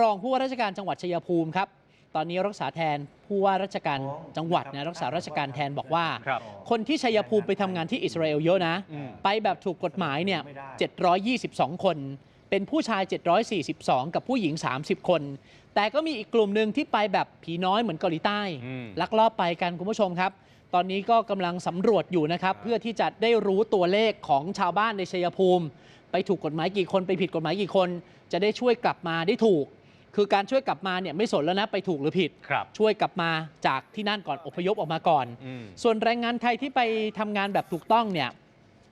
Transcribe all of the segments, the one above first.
รองผู้ว่าราชการจังหวัดชัยภูมิครับ ตอนนี้รักษาแทนผู้ว่าราชการจังหวัดนะรักษาราชการแทนบอกว่าครับคนที่ชัยภูมิไปทำงานที่อิสราเอลเยอะนะอืมไปแบบถูกกฎหมายเนี่ย 722 คน เป็นผู้ชาย 742 กับผู้หญิง 30 คน แต่ก็มีอีกกลุ่มหนึ่งที่ไปแบบผีน้อยเหมือนเกาหลีใต้อืมลักลอบไปกันคุณผู้ชมครับ ตอนนี้ก็กำลังสำรวจอยู่นะครับเพื่อที่จะได้รู้ตัวเลขของชาวบ้านในชัยภูมิ ไปถูกกฎหมายกี่คนไปผิดกฎหมายกี่คน จะได้ช่วยกลับมาได้ถูก คือการช่วยกลับมาเนี่ยไม่สนแล้วนะไปถูกหรือผิดครับช่วยกลับมาจากที่นั่นก่อนอพยพออกมาก่อนอืมส่วนแรงงานไทยที่ไปทำงานแบบถูกต้องเนี่ย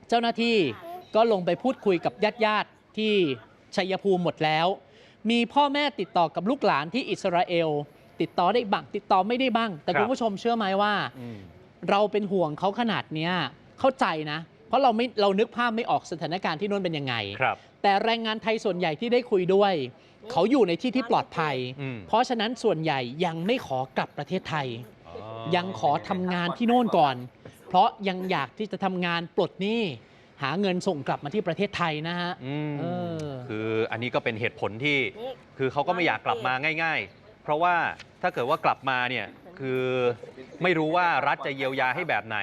เจ้าหน้าที่ก็ลงไปพูดคุยกับญาติญาติๆที่ชัยภูมิหมดแล้ว มีพ่อแม่ติดต่อกับลูกหลานที่อิสราเอล ติดต่อได้บ้างติดต่อไม่ได้บ้าง แต่ครับคุณผู้ชมเชื่อไหมว่าอืมเราเป็นห่วงเขาขนาดเนี้ยเข้าใจนะ เพราะเราไม่เรานึกภาพไม่ออกสถานการณ์ที่นู่นเป็นยังไงครับ แต่แรงงานไทยส่วนใหญ่ที่ได้คุยด้วย เขาอยู่ในที่ที่ปลอดภัย อืม เพราะฉะนั้นส่วนใหญ่ยังไม่ขอกลับประเทศไทยอ๋อยังขอทำงานที่โน่นก่อน เพราะยังอยากที่จะทำงานปลดหนี้หาเงินส่งกลับมาที่ประเทศไทยนะฮะ อืมเออ คืออันนี้ก็เป็นเหตุผลที่ คือเขาก็ไม่อยากกลับมาง่าย ๆ เพราะว่าถ้าเกิดว่ากลับมาเนี่ยคือไม่รู้ว่ารัฐจะเยียวยาให้แบบไหน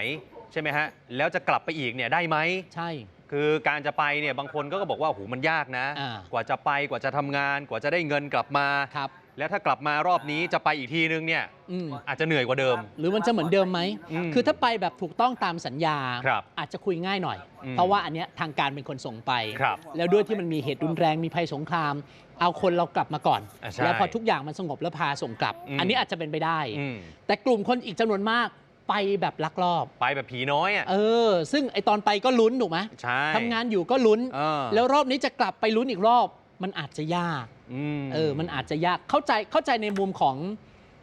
ใช่ไหมฮะ แล้วจะกลับไปอีกเนี่ยได้ไหม ใช่ คือการจะไปเนี่ยบางคนก็บอกว่าโอ้โหมันยากนะ อ่ากว่าจะไปกว่าจะทำงาน กว่าจะได้เงินกลับมา ครับ แล้วถ้ากลับมารอบนี้จะไปอีกทีนึงเนี่ยอืมอาจจะเหนื่อยกว่าเดิม หรือมันจะเหมือนเดิมไหม อืมคือถ้าไปแบบถูกต้องตามสัญญา ครับอาจจะคุยง่ายหน่อย อืม เพราะว่าอันเนี้ยทางการเป็นคนส่งไป ครับ แล้วด้วยที่มันมีเหตุรุนแรงมีภัยสงคราม เอาคนเรากลับมาก่อน อะใช่แล้วพอทุกอย่างมันสงบแล้วพาส่งกลับ อืม อันนี้อาจจะเป็นไปได้ อืม แต่กลุ่มคนอีกจำนวนมาก ไปแบบลักลอบ ไปแบบผีน้อยอะ เออ ซึ่งไอตอนไปก็ลุ้นถูกไหมใช่ ทำงานอยู่ก็ลุ้น เออ แล้วรอบนี้จะกลับไปลุ้นอีกรอบ มันอาจจะยากอืมเออ มันอาจจะยาก เข้าใจ เข้าใจในมุมของ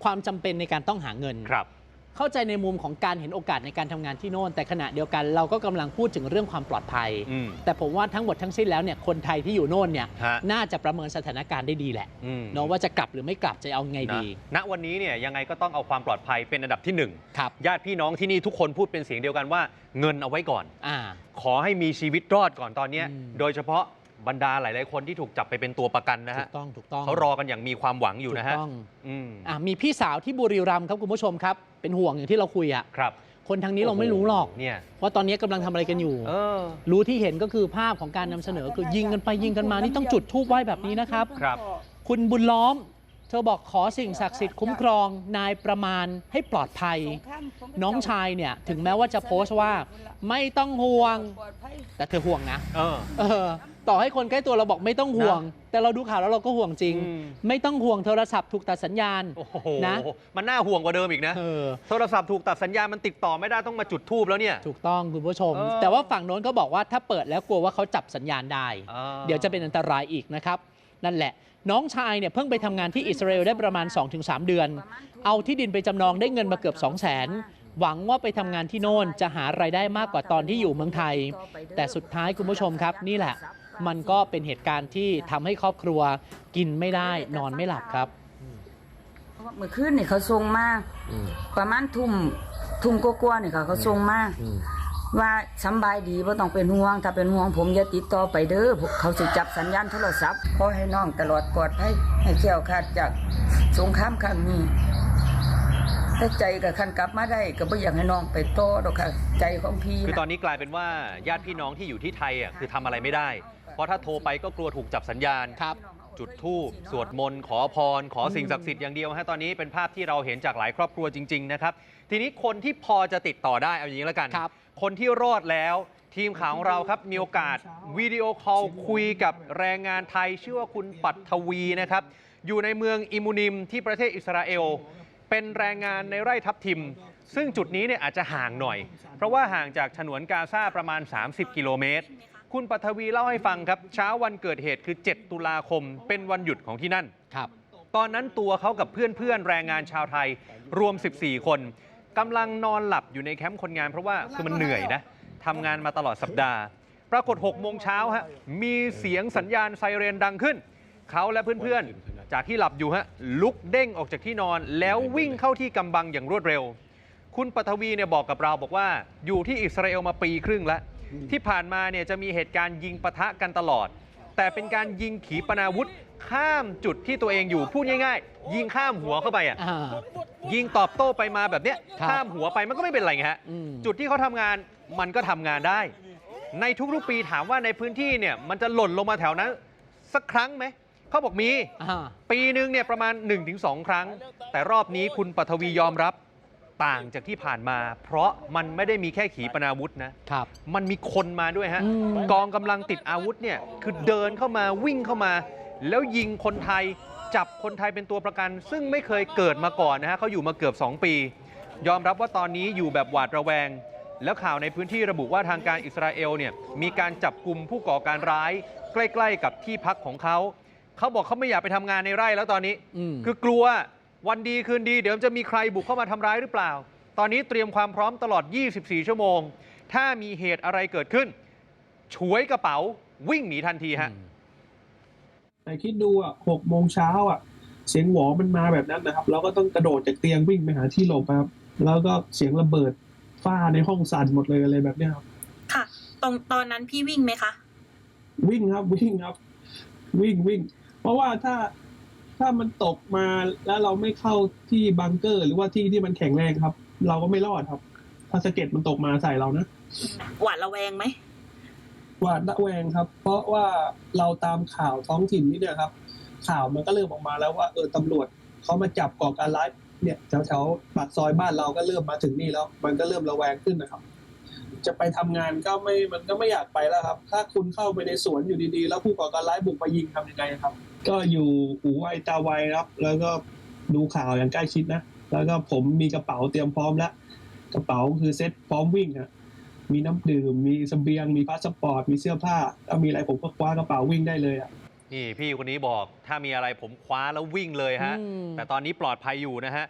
ความจำเป็นในการต้องหาเงิน ครับ เข้าใจในมุมของการเห็นโอกาสในการทำงานที่โน่น แต่ขณะเดียวกันเราก็กำลังพูดถึงเรื่องความปลอดภัยอืมแต่ผมว่าทั้งหมดทั้งสิ้นแล้วเนี่ยคนไทยที่อยู่โน่นเนี่ยฮะน่าจะประเมินสถานการณ์ได้ดีแหละอืมเนาะว่าจะกลับหรือไม่กลับจะเอาไงนะดี ณวันนี้เนี่ยยังไงก็ต้องเอาความปลอดภัยเป็นอันดับที่หนึ่งครับญาติพี่น้องที่นี่ทุกคนพูดเป็นเสียงเดียวกันว่าเงินเอาไว้ก่อนอ่าขอให้มีชีวิตรอดก่อนตอนเนี้ยอืมโดยเฉพาะ บรรดาหลาย ๆ คนที่ถูกจับไปเป็นตัวประกันนะถูฮะกต้องถูกต้องเขารอกันอย่างมีความหวังอยู่นะฮะถูกต้องอืมอะมีพี่สาวที่บุรีรัมย์ครับคุณผู้ชมครับ เป็นห่วงอย่างที่เราคุยอะครับคนทางนี้เราไม่รู้หรอก เนี่ยว่าตอนนี้กำลังทำอะไรกันอยู่ เออ รู้ที่เห็นก็คือภาพของการนำเสนอคือยิงกันไปยิงกันมานี่ต้องจุดทูบไหว้แบบนี้นะครับ ครับ คุณบุญล้อม เธอบอกขอสิ่งศักดิ์สิทธิ์คุ้มครองนายประมาณให้ปลอดภัย น้องชายเนี่ยถึงแม้ว่าจะโพสต์ว่าไม่ต้องห่วง แต่เธอห่วงนะเออเออต่อให้คนใกล้ตัวเราบอกไม่ต้องห่วง แต่เราดูข่าวแล้วเราก็ห่วงจริงอืมไม่ต้องห่วงโทรศัพท์ถูกตัดสัญญาณโอ้โหนะมันน่าห่วงกว่าเดิมอีกนะเออโทรศัพท์ถูกตัดสัญญาณมันติดต่อไม่ได้ต้องมาจุดทูบแล้วเนี่ยถูกต้องคุณผู้ชมเออแต่ว่าฝั่งโน้นเขาบอกว่าถ้าเปิดแล้วกลัวว่าเขาจับสัญญาณได้อ่าเดี๋ยวจะเป็นอันตรายอีกนะครับ นั่นแหละ น้องชายเนี่ยเพิ่งไปทำงานที่อิสราเอลได้ประมาณ 2-3 เดือน เอาที่ดินไปจำนองได้เงินมาเกือบ 2 0 0 0 0 0หวังว่าไปทำงานที่โน่นจะหารายได้มากกว่าตอนที่อยู่เมืองไทย แต่สุดท้ายคุณผู้ชมครับ นี่แหละ มันก็เป็นเหตุการณ์ที่ทำให้ครอบครัวกินไม่ได้นอนไม่หลับครับเมื่อคืนนี่เขาส่งมาประมาณทุ่มทุ่มกว่าๆนี่ค่ะเขาส่งมา ว่าสำบายดีบ่ต้องเป็นห่วง ถ้าเป็นห่วงผมอย่าติดต่อไปเด้อเขาสิจับสัญญาณโทรศัพท์ขอให้น้องตลอดปลอดภัยให้แคล้วคลาดจากสงครามครั้งนี้ถ้าใจกับคันกลับมาได้ก็บ่อยากให้น้องไปต่อดอกค่ะใจของพี่คือนะตอนนี้กลายเป็นว่าญาติพี่น้องที่อยู่ที่ไทยอะคือทำอะไรไม่ได้ เพราะถ้าโทรไปก็กลัวถูกจับสัญญาณครับ จุดธูปสวดมนต์ขอพร ขอสิ่งศักดิ์สิทธิ์อย่างเดียวฮะตอนนี้เป็นภาพที่เราเห็นจากหลายครอบครัวจริง ๆ นะครับ ทีนี้คนที่พอจะติดต่อได้เอาอย่างนี้แล้วกัน ครับคนที่รอดแล้ว ทีมข่าวของเราครับมีโอกาสวิดีโอคอลคุยกับแรงงานไทย ชื่อว่าคุณปัทวีนะครับ อยู่ในเมืองอิมูนิมที่ประเทศอิสราเอล เป็นแรงงานในไร่ทับทิม ซึ่งจุดนี้เนี่ยอาจจะห่างหน่อย เพราะว่าห่างจากฉนวนกาซาประมาณ 30 กิโลเมตร คุณปัทวีเล่าให้ฟังครับ เช้าวันเกิดเหตุคือ 7 ตุลาคม เป็นวันหยุดของที่นั่น ครับ ตอนนั้นตัวเขากับเพื่อนๆแรงงานชาวไทยรวม 14 คน กำลังนอนหลับอยู่ในแคมป์คนงานเพราะว่าคือมันเหนื่อยนะทำงานมาตลอดสัปดาห์ ปรากฏ6โมงเช้าฮะมีเสียงสัญญาณไซเรนดังขึ้น เขาและเพื่อนๆ จากที่หลับอยู่ฮะลุกเด้งออกจากที่นอน แล้ววิ่งเข้าที่กำบังอย่างรวดเร็ว คุณปฐวีเนี่ยบอกกับเราบอกว่าอยู่ที่อิสราเอลมาปีครึ่งแล้ว ที่ผ่านมาเนี่ยจะมีเหตุการณ์ยิงปะทะกันตลอด แต่เป็นการยิงขีปนาวุธข้ามจุดที่ตัวเองอยู่พูดง่าย ๆ ยิงข้ามหัวเข้าไปอะอ่า ยิงตอบโต้ไปมาแบบเนี้ยครับข้ามหัวไปมันก็ไม่เป็นไรไงฮะอืมจุดที่เขาทำงานมันก็ทำงานได้ ในทุกๆปีถามว่าในพื้นที่เนี่ยมันจะหล่นลงมาแถวนั้นสักครั้งไหมเขาบอกมีอ่าปีหนึ่งเนี่ยประมาณ 1-2 ครั้ง แต่รอบนี้คุณปัทวียอมรับต่างจากที่ผ่านมา เพราะมันไม่ได้มีแค่ขีปนาวุธนะครับมันมีคนมาด้วยฮะอืมกองกำลังติดอาวุธเนี่ยคือเดินเข้ามาวิ่งเข้ามา แล้วยิงคนไทย จับคนไทยเป็นตัวประกัน ซึ่งไม่เคยเกิดมาก่อนนะฮะเขาอยู่มาเกือบ 2 ปี ยอมรับว่าตอนนี้อยู่แบบหวาดระแวง แล้วข่าวในพื้นที่ระบุว่าทางการอิสราเอลเนี่ยมีการจับกลุ่มผู้ก่อการร้าย ใกล้ๆ กับที่พักของเขา เขาบอกเขาไม่อยากไปทำงานในไร่แล้วตอนนี้อืมคือกลัววันดีคืนดี เดี๋ยวจะมีใครบุกเข้ามาทำร้ายหรือเปล่า ตอนนี้เตรียมความพร้อมตลอด 24 ชั่วโมง ถ้ามีเหตุอะไรเกิดขึ้นฉวยกระเป๋าวิ่งหนีทันทีฮะ แต่คิดดูอะหกโมงเช้าอะ เสียงหวอมันมาแบบนั้นนะครับ เราก็ต้องกระโดดจากเตียงวิ่งไปหาที่หลบครับ แล้วก็เสียงระเบิดฝ้าในห้องสั่นหมดเลยอะไรแบบเนี้ยครับ ค่ะ ตรงตอนนั้นพี่วิ่งไหมคะ วิ่งครับวิ่งครับ วิ่งวิ่ง เพราะว่าถ้าถ้ามันตกมาแล้วเราไม่เข้าที่บังเกอร์ หรือว่าที่ที่มันแข็งแรงครับ เราก็ไม่รอดครับ ถ้าสะเก็ดมันตกมาใส่เรานะ หวาดระแวงไหม หวาดระแวงครับ เพราะว่าเราตามข่าวท้องถิ่นนี่เนี่ยครับ ข่าวมันก็เริ่มออกมาแล้วว่าเออตำรวจเขามาจับก่อการร้ายเนี่ยแถวๆปากซอยบ้านเราก็เริ่มมาถึงนี่แล้ว มันก็เริ่มระแวงขึ้นนะครับ จะไปทำงานก็ไม่มันก็ไม่อยากไปแล้วครับ ถ้าคุณเข้าไปในสวนอยู่ดีๆ แล้วผู้ก่อการร้ายบุกมายิงทำยังไงครับ ก็อยู่หูไวตาไวครับ แล้วก็ดูข่าวอย่างใกล้ชิดนะแล้วก็ผมมีกระเป๋าเตรียมพร้อมแล้วกระเป๋าคือเซ็ตพร้อมวิ่งอะ มีน้ำดื่ม มีเสบียง มีพาสปอร์ต มีเสื้อผ้าถ้ามีอะไรผมก็คว้ากระเป๋าวิ่งได้เลยอะนี่พี่คนนี้บอกถ้ามีอะไรผมคว้าแล้ววิ่งเลยฮะ อืม แต่ตอนนี้ปลอดภัยอยู่นะฮะ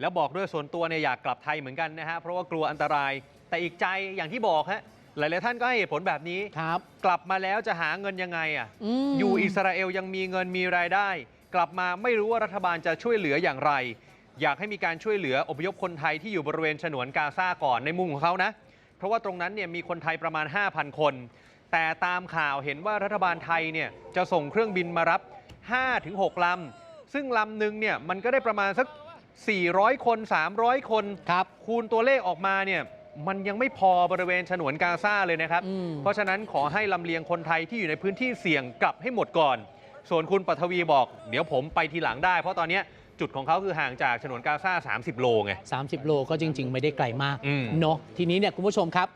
แล้วบอกด้วยส่วนตัวเนี่ยอยากกลับไทยเหมือนกันนะฮะ เพราะว่ากลัวอันตราย แต่อีกใจอย่างที่บอกฮะ หลาย ๆ ท่านก็ให้เหตุผลแบบนี้ ครับ กลับมาแล้วจะหาเงินยังไงอะ ม อยู่อิสราเอลยังมีเงินมีรายได้ กลับมาไม่รู้ว่ารัฐบาลจะช่วยเหลืออย่างไร อยากให้มีการช่วยเหลืออพยพคนไทยที่อยู่บริเวณฉนวนกาซาก่อนในมุมของเขานะ เพราะว่าตรงนั้นเนี่ยมีคนไทยประมาณ 5,000 คน แต่ตามข่าวเห็นว่ารัฐบาลไทยเนี่ยจะส่งเครื่องบินมารับ 5-6 ลำ ซึ่งลำหนึ่งเนี่ยมันก็ได้ประมาณสัก 400 คน 300 คนครับคูณตัวเลขออกมาเนี่ยมันยังไม่พอบริเวณฉนวนกาซาเลยนะครับอืมเพราะฉะนั้นขอให้ลำเลียงคนไทยที่อยู่ในพื้นที่เสี่ยงกลับให้หมดก่อน ส่วนคุณปัทวีบอก เดี๋ยวผมไปทีหลังได้ เพราะตอนเนี้ย จุดของเขาคือห่างจากฉนวนกาซา 30 โลไง 30 โลก็จริง ๆ ไม่ได้ไกลมากอืม เนาะทีนี้เนี่ยคุณผู้ชมครับ